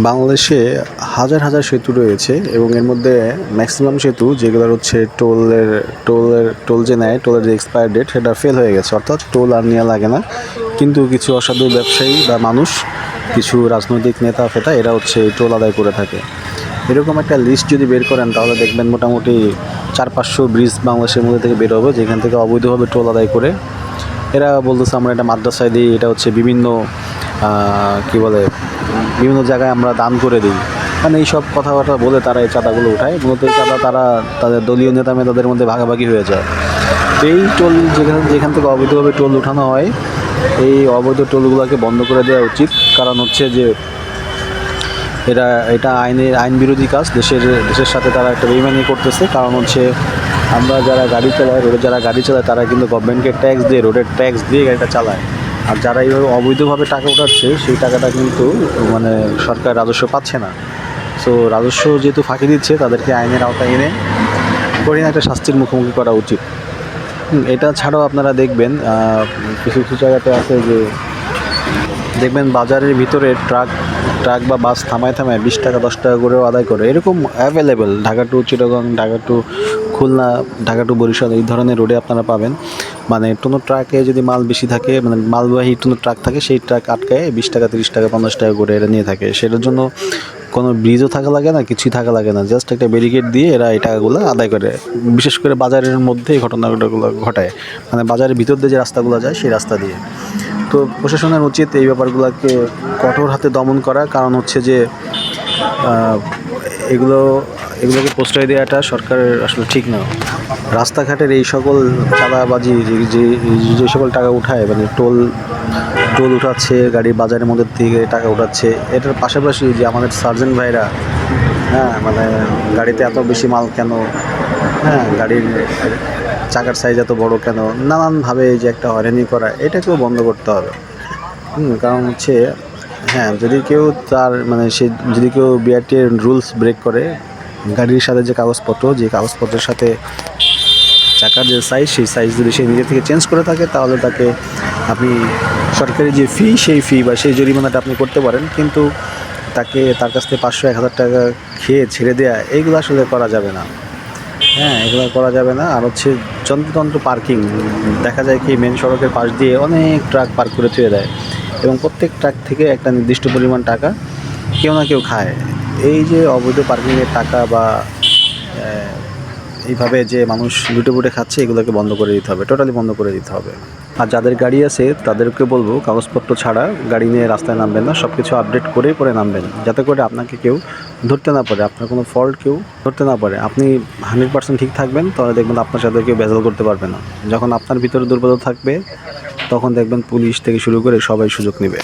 বাংলাদেশে হাজার হাজার সেতু রয়েছে এবং এর মধ্যে ম্যাক্সিমাম সেতু যেগুলোর হচ্ছে টোলের টোলের, টোল যে নেয়, টোলের যে এক্সপায়ার ডেট সেটা ফেল হয়ে গেছে। অর্থাৎ টোল আর নেওয়া লাগে না। কিন্তু কিছু অসাধু ব্যবসায়ী বা মানুষ, কিছু রাজনৈতিক নেতা ফেতা, এরা হচ্ছে টোল আদায় করে থাকে। এরকম একটা লিস্ট যদি বের করেন, তাহলে দেখবেন মোটামুটি চার পাঁচশো ব্রিজ বাংলাদেশের মধ্যে থেকে বের হবে, যেখান থেকে অবৈধভাবে টোল আদায় করে। এরা বলতেছে, আমরা এটা মাদ্রাসায় দিই, এটা হচ্ছে বিভিন্ন কি বলে, বিভিন্ন জায়গায় আমরা দান করে দিই। মানে এইসব কথাবার্তা বলে তারা এই চাঁদাগুলো উঠায়। মূলত এই চাঁদা তারা তাদের দলীয় নেতা মেতাদের মধ্যে ভাগাভাগি হয়ে যায়। তো এই টোল যেখানে, যেখান থেকে অবৈধভাবে টোল উঠানো হয়, এই অবৈধ টোলগুলোকে বন্ধ করে দেওয়া উচিত। কারণ হচ্ছে যে এটা এটা আইনের, আইন বিরোধী কাজ। দেশের দেশের সাথে তারা একটা বেইমানি করতেছে। কারণ হচ্ছে আমরা যারা গাড়ি চালায় রোডে যারা গাড়ি চালায়, তারা কিন্তু গভর্নমেন্টকে ট্যাক্স দিয়ে রোডের ট্যাক্স দিয়ে গাড়িটা চালায়। আর যারা এইভাবে অবৈধভাবে টাকা উঠাচ্ছে, সেই টাকাটা কিন্তু মানে সরকার রাজস্ব পাচ্ছে না। সো রাজস্ব যেহেতু ফাঁকি দিচ্ছে, তাদেরকে আইনের আওতায় এনে কঠিন একটা শাস্তির মুখোমুখি করা উচিত। এটা ছাড়াও আপনারা দেখবেন কিছু কিছু জায়গাতে আছে যে, দেখবেন বাজারের ভিতরে ট্রাক ট্রাক বা বাস থামায় থামায় বিশ টাকা, দশ টাকা করেও আদায় করে। এরকম available Dhaka to Chittagong, Dhaka to Khulna, Dhaka to Barishal এই ধরনের রোডে আপনারা পাবেন। মানে কোনো ট্রাকে যদি মাল বেশি থাকে মানে মালবাহী কোনো ট্রাক থাকে, সেই ট্রাক আটকায় বিশ টাকা, তিরিশ টাকা, পঞ্চাশ টাকা করে এরা নিয়ে থাকে। সেটার জন্য কোনো ব্রিজও থাকা লাগে না, কিছুই থাকা লাগে না। জাস্ট একটা ব্যারিকেড দিয়ে এরা এই টাকাগুলো আদায় করে। বিশেষ করে বাজারের মধ্যে এই ঘটনাগুলো ঘটায়। মানে বাজারের ভিতর দিয়ে যে রাস্তাগুলো যায়, সেই রাস্তা দিয়ে। তো প্রশাসনের উচিত এই ব্যাপারগুলোকে কঠোর হাতে দমন করা। কারণ হচ্ছে যে এগুলো এগুলোকে প্রশ্রয় দেওয়াটা সরকারের আসলে ঠিক না। রাস্তাঘাটের এই সকল চাঁদাবাজি, যে- যে সকল টাকা উঠায় মানে টোল টোল উঠাচ্ছে গাড়ি বাজারের মধ্যে থেকে টাকা উঠাচ্ছে, এটার পাশাপাশি যে আমাদের সার্জেন্ট ভাইরা হ্যাঁ মানে গাড়িতে এত বেশি মাল কেন? হ্যাঁ গাড়ির চাকার সাইজ এত বড় কেন? নানানভাবে যে একটা হয়রানি করা, এটাকেও বন্ধ করতে হবে। কারণ হচ্ছে হ্যাঁ যদি কেউ তার মানে সে, যদি কেউ বিআরটি এর রুলস ব্রেক করে গাড়ির সাথে যে কাগজপত্র, যে কাগজপত্রের সাথে চাকার যে সাইজ সেই সাইজ যদি সে নিজে থেকে চেঞ্জ করে থাকে, তাহলে তাকে আপনি সরকারি যে ফি সেই ফি বা সেই জরিমানাটা আপনি করতে পারেন। কিন্তু তাকে তার কাছ থেকে পাঁচশো, এক হাজার টাকা খেয়ে ছেড়ে দেওয়া এইগুলো আসলে করা যাবে না। হ্যাঁ এগুলো করা যাবে না। আর হচ্ছে যন্ত্রতন্ত্র পার্কিং দেখা যায় কি মেন সড়কের পাশ দিয়ে অনেক ট্রাক পার্ক করে থুয়ে দেয়। এবং প্রত্যেক ট্রাক থেকে একটা নির্দিষ্ট পরিমাণ টাকা কেউ না কেউ খায়। এই যে অবৈধ পার্কিংয়ের টাকা বা এইভাবে যে মানুষ লুটে পুটে খাচ্ছে, এগুলোকে বন্ধ করে দিতে হবে, টোটালি বন্ধ করে দিতে হবে। আর যাদের গাড়ি আছে, তাদেরকে বলব, কাগজপত্র ছাড়া গাড়ি নিয়ে রাস্তায় নামবেন না সব কিছু আপডেট করেই পরে নামবেন। যাতে করে আপনাকে কেউ ধরতে না পারে, আপনার কোনো ফল্ট কেউ ধরতে না পারে। আপনি হান্ড্রেড পার্সেন্ট ঠিক থাকবেন, তাহলে দেখবেন আপনার সাথে কেউ ভেজাল করতে পারবে না। যখন আপনার ভিতরে দুর্বলতা থাকবে, তখন দেখবেন পুলিশ থেকে শুরু করে সবাই সুযোগ নেবে।